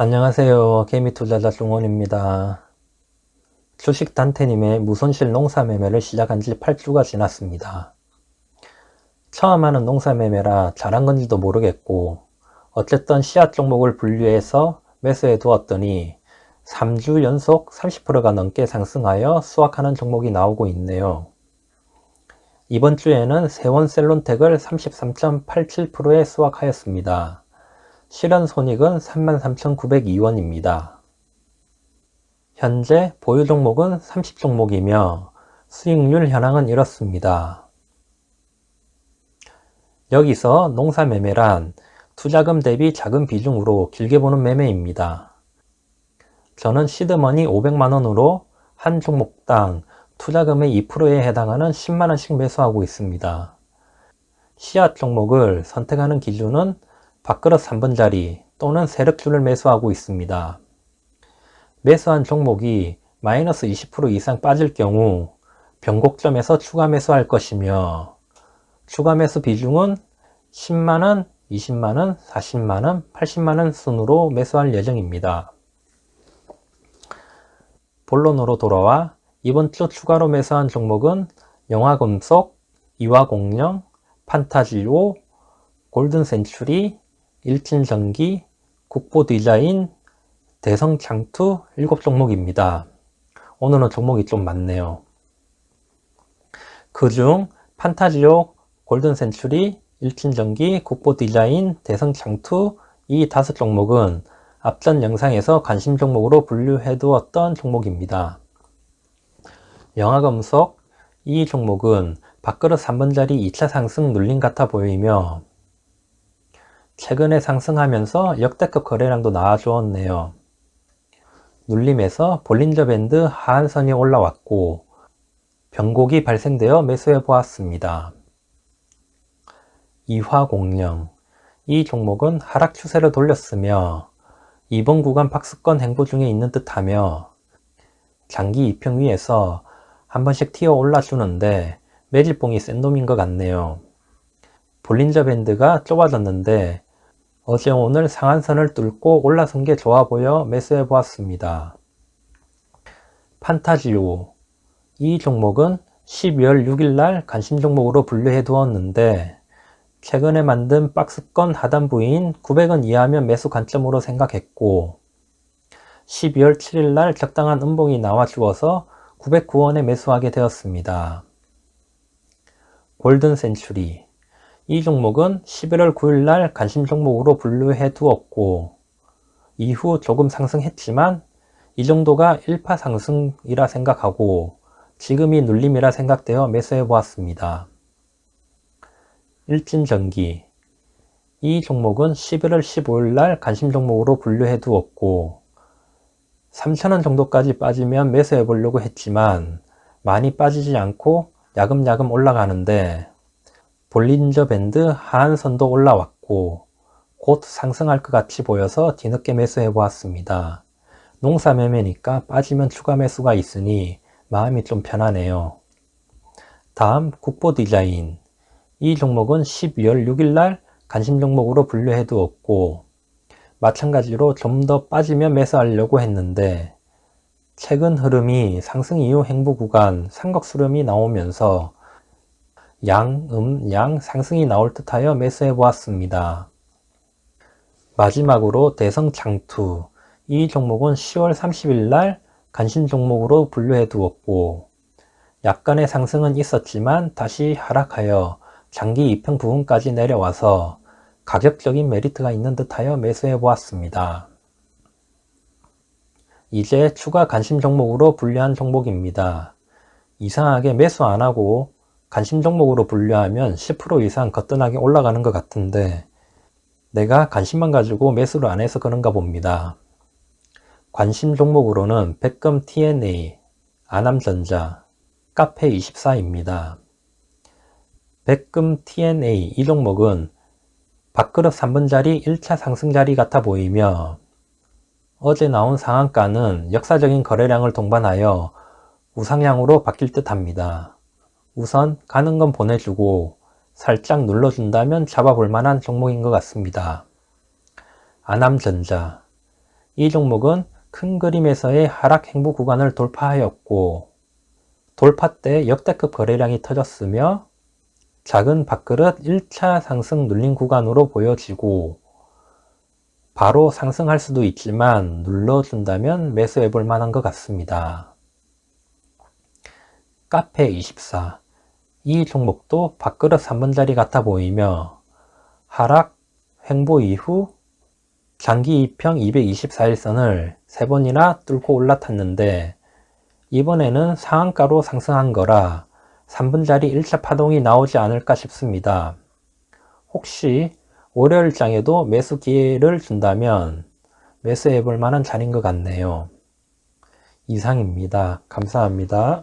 안녕하세요. 개미투자자 종원입니다. 주식단태님의 무손실 농사 매매를 시작한 지 8주가 지났습니다. 처음 하는 농사 매매라 잘한 건지도 모르겠고 어쨌든 씨앗 종목을 분류해서 매수해 두었더니 3주 연속 30%가 넘게 상승하여 수확하는 종목이 나오고 있네요. 이번 주에는 세원 셀론텍을 33.87%에 수확하였습니다. 실현 손익은 33,902원입니다. 현재 보유 종목은 30종목이며 수익률 현황은 이렇습니다. 여기서 농사 매매란 투자금 대비 작은 비중으로 길게 보는 매매입니다. 저는 시드머니 500만원으로 한 종목당 투자금의 2%에 해당하는 10만원씩 매수하고 있습니다. 씨앗 종목을 선택하는 기준은 밥그릇 3번짜리 또는 세력줄을 매수하고 있습니다. 매수한 종목이 마이너스 20% 이상 빠질 경우 변곡점에서 추가 매수할 것이며 추가 매수 비중은 10만원, 20만원, 40만원, 80만원 순으로 매수할 예정입니다. 본론으로 돌아와 이번 주 추가로 매수한 종목은 영화금속, 이화공령, 판타지오, 골든센츄리, 일진전기, 국보 디자인, 대성장투 7종목입니다. 오늘은 종목이 좀 많네요. 그중 판타지오, 골든센츄리, 일진전기, 국보 디자인, 대성장투 이 다섯 종목은 앞전 영상에서 관심 종목으로 분류해 두었던 종목입니다. 영화금속 이 종목은 밥그릇 3번짜리 2차 상승 눌림 같아 보이며 최근에 상승하면서 역대급 거래량도 나와주었네요. 눌림에서 볼린저 밴드 하한선이 올라왔고 변곡이 발생되어 매수해 보았습니다. 이화공령 이 종목은 하락 추세를 돌렸으며 이번 구간 박스권 행보 중에 있는 듯하며 장기 이평 위에서 한 번씩 튀어 올라주는데 매질봉이 센 놈인 것 같네요. 볼린저 밴드가 좁아졌는데 어제 오늘 상한선을 뚫고 올라선 게 좋아 보여 매수해 보았습니다. 판타지오 이 종목은 12월 6일 날 관심 종목으로 분류해 두었는데 최근에 만든 박스권 하단부인 900원 이하면 매수 관점으로 생각했고 12월 7일 날 적당한 음봉이 나와 주어서 909원에 매수하게 되었습니다. 골든 센츄리 이 종목은 11월 9일 날 관심 종목으로 분류해 두었고 이후 조금 상승했지만 이 정도가 1파 상승이라 생각하고 지금이 눌림이라 생각되어 매수해 보았습니다. 일진전기 이 종목은 11월 15일 날 관심 종목으로 분류해 두었고 3천원 정도까지 빠지면 매수해 보려고 했지만 많이 빠지지 않고 야금야금 올라가는데 볼린저 밴드 하한선도 올라왔고 곧 상승할 것 같이 보여서 뒤늦게 매수해 보았습니다. 농사 매매니까 빠지면 추가 매수가 있으니 마음이 좀 편하네요. 다음 국보 디자인 이 종목은 12월 6일 날 관심 종목으로 분류해 두었고 마찬가지로 좀 더 빠지면 매수하려고 했는데 최근 흐름이 상승 이후 행보 구간 삼각수렴이 나오면서 양, 음, 양 상승이 나올 듯하여 매수해 보았습니다. 마지막으로 대성 장투 이 종목은 10월 30일 날 관심 종목으로 분류해 두었고 약간의 상승은 있었지만 다시 하락하여 장기 이평 부분까지 내려와서 가격적인 메리트가 있는 듯하여 매수해 보았습니다. 이제 추가 관심 종목으로 분류한 종목입니다. 이상하게 매수 안하고 관심 종목으로 분류하면 10% 이상 거뜬하게 올라가는 것 같은데 내가 관심만 가지고 매수를 안 해서 그런가 봅니다. 관심 종목으로는 백금 TNA, 아남전자, 카페24입니다. 백금 TNA 이 종목은 밥그릇 3번자리 1차 상승자리 같아 보이며 어제 나온 상한가는 역사적인 거래량을 동반하여 우상향으로 바뀔 듯 합니다. 우선 가는 건 보내주고 살짝 눌러준다면 잡아볼 만한 종목인 것 같습니다. 아남전자 이 종목은 큰 그림에서의 하락 행보 구간을 돌파하였고 돌파 때 역대급 거래량이 터졌으며 작은 밥그릇 1차 상승 눌린 구간으로 보여지고 바로 상승할 수도 있지만 눌러준다면 매수해 볼 만한 것 같습니다. 카페 24 이 종목도 밥그릇 3분짜리 같아 보이며 하락 횡보 이후 장기 2평 224일선을 3번이나 뚫고 올라탔는데 이번에는 상한가로 상승한 거라 3분짜리 1차 파동이 나오지 않을까 싶습니다. 혹시 월요일장에도 매수 기회를 준다면 매수해 볼 만한 자리인 것 같네요. 이상입니다. 감사합니다.